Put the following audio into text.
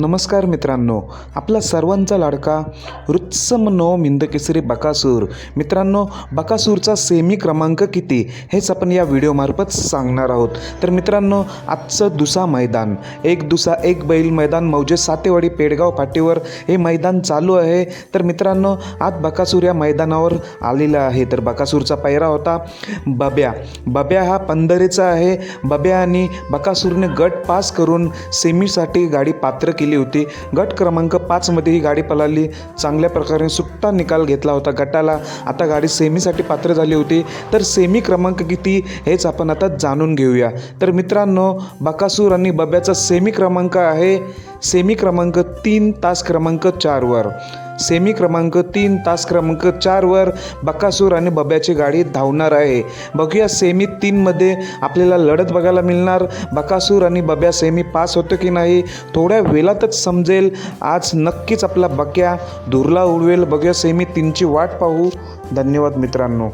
नमस्कार मित्रांनो आपला सर्वांचा लाडका रुत्सम नो मिंदकेसरी बकासूर. मित्रांनो बकासूरचा सेमी क्रमांक किती? हेच आपण या व्हिडिओमार्फत सांगणार आहोत. तर मित्रांनो आजचं दुसा मैदान. एक दुसा एक बैल मैदान मौजे सातेवाडी पेडगाव पाटीवर हे मैदान चालू आहे. तर मित्रांनो आज बकासूर या मैदानावर आलेला आहे. तर बकासूरचा पैरा होता बब्या. बब्या हा पंधरेचा आहे. बब्या आणि बकासूरने गट पास करून सेमीसाठी गाडी पात्र केली. होती. गट क्रमांक पाचमध्ये ही गाडी पलाली चांगल्या प्रकारे सुट्टा निकाल घेतला होता गटाला. आता गाडी सेमीसाठी पात्र झाली होती. तर सेमी क्रमांक किती हेच आपण आता जाणून घेऊया. तर मित्रांनो बकासूर आणि बब्याचा सेमी क्रमांक आहे. सेमी क्रमांक तीन तास क्रमांक चारवर. सेमी क्रमांक तीन तास क्रमांक चारवर बकासूर आणि बब्याची गाडी धावणार आहे. बघूया सेमी तीनमध्ये आपल्याला लढत बघायला मिळणार. बकासूर आणि बब्या सेमी पास होतो की नाही थोड्या वेळातच समजेल. आज नक्कीच आपला बक्या धुरला उडवेल. बघूया सेमी तीनची वाट पाहू. धन्यवाद मित्रांनो.